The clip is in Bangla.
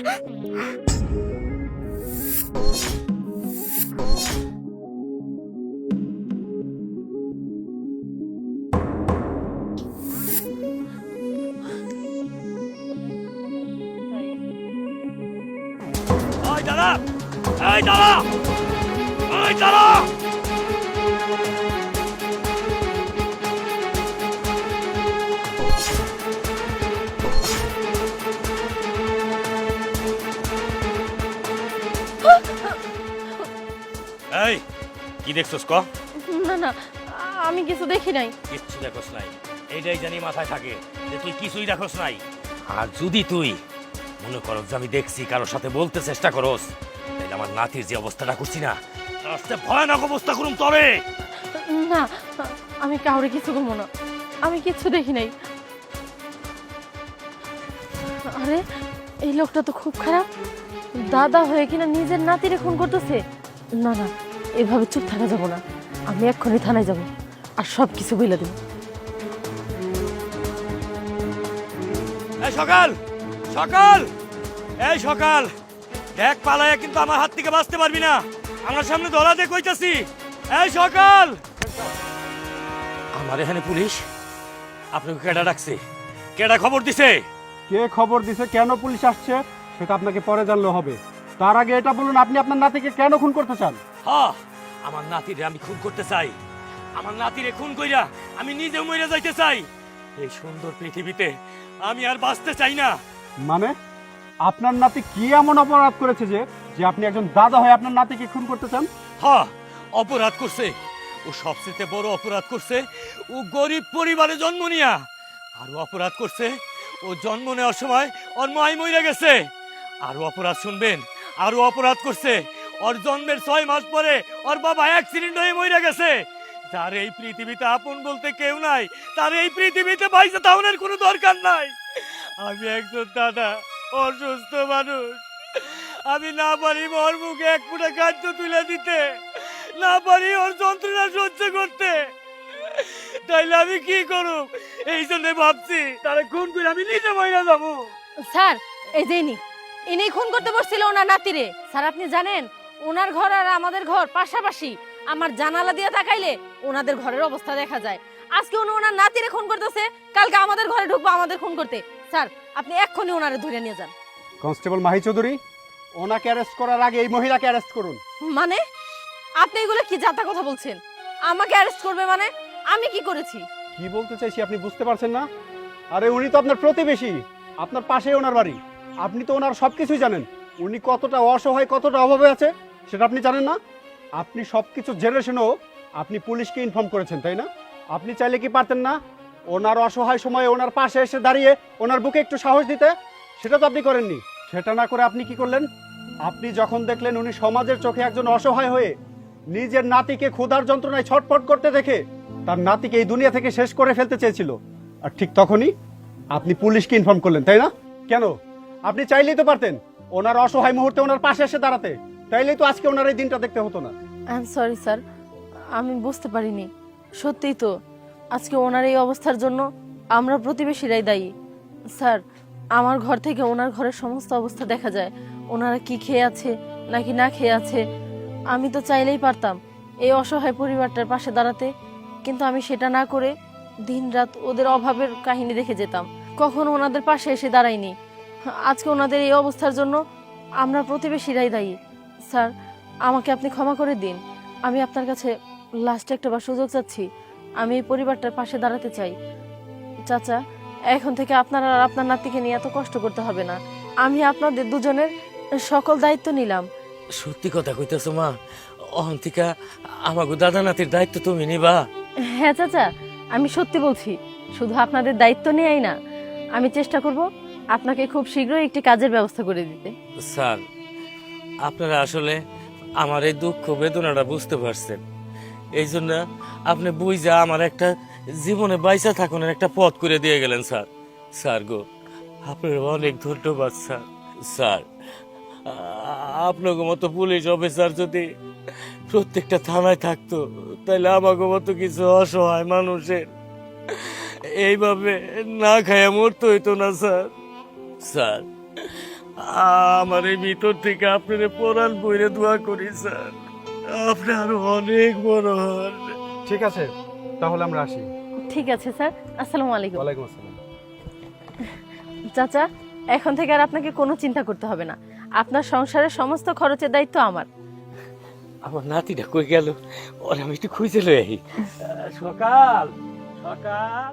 おいたろおいたろおいたろ এই কি দেখছস ক? না না আমি কিছু দেখি নাই। কিচ্ছু দেখোস নাই। এইটাই জানি মাথায় থাকে যে তুই কিছুই দেখোস নাই। আর যদি তুই মনে করস যে আমি দেখছি কারোর সাথে বলতে চেষ্টা করস তাহলে আমার নাতির যে অবস্থাটা করছি না তার ভয়ানক অবস্থা করুম তবে। না আমি কাউরে কিছু করব না। আমি কিচ্ছু দেখি নাই। আরে এই লোকটা তো খুব খারাপ। দাদা হয়ে কিনা নিজের নাতিরে খুন করতেছে? না না এভাবে চুপ থাকা যাব না। আমি এক্ষুনি থানায় যাব। আর সব কিছু বলে দেব সকাল সকাল! এই সকাল! দেখ পালায়া কিন্তু আমার হাত থেকে বাঁচতে পারবি না। আমার সামনে ধরা দে কইতাছি। এই সকাল! আমার এখানে পুলিশ? আপনাকে কেডা ডাকছে? কেডা খবর দিছে? কে খবর দিছে? কেন পুলিশ আসছে? সেটা আপনাকে পরে জানলে হবে। তার আগে এটা বলুন আপনি আপনার নাতিকে কেন খুন করতে চান? হ আমার নাতিরে আমি খুন করতে চাই। আমার নাতিরে খুন কইরা আমি নিজে মরে যাইতে চাই। এই সুন্দর পৃথিবীতে আমি আর বাঁচতে চাই না। মানে? আপনার নাতি কি এমন অপরাধ করেছে যে যে আপনি একজন দাদা হয়ে আপনার নাতিকে খুন করতে চান? হ অপরাধ করছে। ও সবচেয়ে বড় অপরাধ করছে ও গরিব পরিবারে জন্ম নিয়া। আর ও অপরাধ করছে ও জন্ম নেওয়ার সময় ওর মাই মরে গেছে। আরও অপরাধ শুনবেন? আরও অপরাধ করছে। ওর জন্মের ছয় মাস পরে ওর বাবা অ্যাক্সিডেন্ট হয়ে মরে গেছে। যার এই পৃথিবীতে আপন বলতে কেউ নাই, তার এই পৃথিবীতে বাইসে তাহলে কোনো দরকার নাই। আমি একজন দাদা, অসুস্থ মানুষ। আমি না পারি ওর মুখে এক ফুটা খাদ্য তুলে দিতে, না পারি ওর যন্ত্রণা সহ্য করতে। তাইলে আমি কি করব এই জন্য ভাবছি, তারা খুন করে আমি নিজে মহিলা যাব। স্যার, এই যে ইনি খুন করতে বসছিল ওনার নাতিরে। স্যার আপনি জানেন ওনার ঘর আর আমাদের ঘর পাশাপাশি। আমার জানালা দিয়ে তাকাইলে ওনাদের ঘরের অবস্থা দেখা যায়। আজকে উনি ওনার নাতিরে খুন করতেছে কালকে আমাদের ঘরে ঢুকবো আমাদের খুন করতে। স্যার আপনি এক্ষুনি ওনারে ধরে নিয়ে যান। কনস্টেবল মাহি চৌধুরী ওনাকে অ্যারেস্ট করার আগে এই মহিলাকে অ্যারেস্ট করুন। মানে? আপনি এগুলো কি জাতা কথা বলছেন? আমাকে অ্যারেস্ট করবে মানে? আমি কি করেছি? কি বলতে চাইছি আপনি বুঝতে পারছেন না? আরে উনি তো আপনার প্রতিবেশী। আপনার পাশেই ওনার বাড়ি। আপনি তো ওনার সব কিছুই জানেন। উনি কতটা অসহায়, কতটা অভাবে আছে, সেটা আপনি জানেন না। আপনি সব কিছু জেনে শুনেও আপনি পুলিশকে ইনফর্ম করেছেন, তাই না? আপনি চাইলে কি পারতেন না, ওনার অসহায় সময়ে ওনার পাশে এসে দাঁড়িয়ে ওনার বুকে একটু সাহস দিতে? সেটা তো আপনি করেননি। সেটা না করে আপনি কি করলেন? আপনি যখন দেখলেন উনি সমাজের চোখে একজন অসহায় হয়ে নিজের নাতিকে ক্ষুধার যন্ত্রণায় ছটফট করতে দেখে তার নাতিকে এই দুনিয়া থেকে শেষ করে ফেলতে চেয়েছিল, আর ঠিক তখনই আপনি পুলিশকে ইনফর্ম করলেন, তাই না? কেন? আপনি চাইলেই তো পারতেন। ওনার অসহায় মুহূর্তে ওনার পাশে এসে দাঁড়াতে। তাইলেই তো আজকে ওনার এই দিনটা দেখতে হতো না। আই সরি স্যার আমি বুঝতে পারিনি। সত্যিই তো, আজকে ওনার এই অবস্থার জন্য আমরা প্রতিবেশীরাই দায়ী। স্যার, আমার ঘর থেকে ওনার ঘরের সমস্ত অবস্থা দেখা যায়। ওনারা কি খেয়ে আছে, নাকি না খেয়ে আছে, আমি তো চাইলেই পারতাম এই অসহায় পরিবারটার পাশে দাঁড়াতে। কিন্তু আমি সেটা না করে দিনরাত ওদের অভাবের কাহিনী দেখে যেতাম। কখনো ওনাদের পাশে এসে দাঁড়াইনি। আজকে ওনাদের এই অবস্থার জন্য আমরা প্রতিবেশীরাই দায়ী। স্যার আমাকে আপনি ক্ষমা করে দিন। আমি আপনার কাছে লাস্টে একটা বার সুযোগ চাচ্ছি। আমি এই পরিবারটার পাশে দাঁড়াতে চাই। চাচা এখন থেকে আপনার আর আপনার নাতিকে নিয়ে এত কষ্ট করতে হবে না। আমি আপনাদের দুজনের সকল দায়িত্ব নিলাম। সত্যি কথা কইতেছো মা অহন্তিকা আমাকে দাদা নাতির দায়িত্ব তুমি নিবা। হ্যাঁ চাচা আমি সত্যি বলছি শুধু আপনাদের দায়িত্ব নেয়াই না। আমি চেষ্টা করব আপনাকে খুব শীঘ্রই একটি কাজের ব্যবস্থা করে দিতে। স্যার, আপনারা আসলে আমার এই দুঃখ বেদনাটা বুঝতে পারছেন। এই জন্য আপনি বুঝা আমার একটা জীবনে বাইসা থাকুনের একটা পথ করে দিয়ে গেলেন, স্যার। স্যার গো আপনার অনেক ধন্যবাদ, স্যার। স্যার আপনাকে মতো পুলিশ অফিসার যদি প্রত্যেকটা থানায় থাকতো, তাহলে আমাকে মতো কিছু অসহায় মানুষের এইভাবে না খাইয়া মরতে হইতো না, স্যার। স্যার। আমার এই ভিতর থেকে আপনার পড়ান বইরে দোয়া করি স্যার। আপনি আরও অনেক বড় হন। ঠিক আছে তাহলে আমরা আসি। ঠিক আছে স্যার। আসসালামু আলাইকুম। ওয়ালাইকুম আসসালাম। চাচা এখন থেকে আর আপনাকে কোনো চিন্তা করতে হবে না। আপনার সংসারের সমস্ত খরচের দায়িত্ব আমার। আমার নাতিটা কই গেল? ওর আমি একটু খুঁজে লই আহি। সকাল সকাল।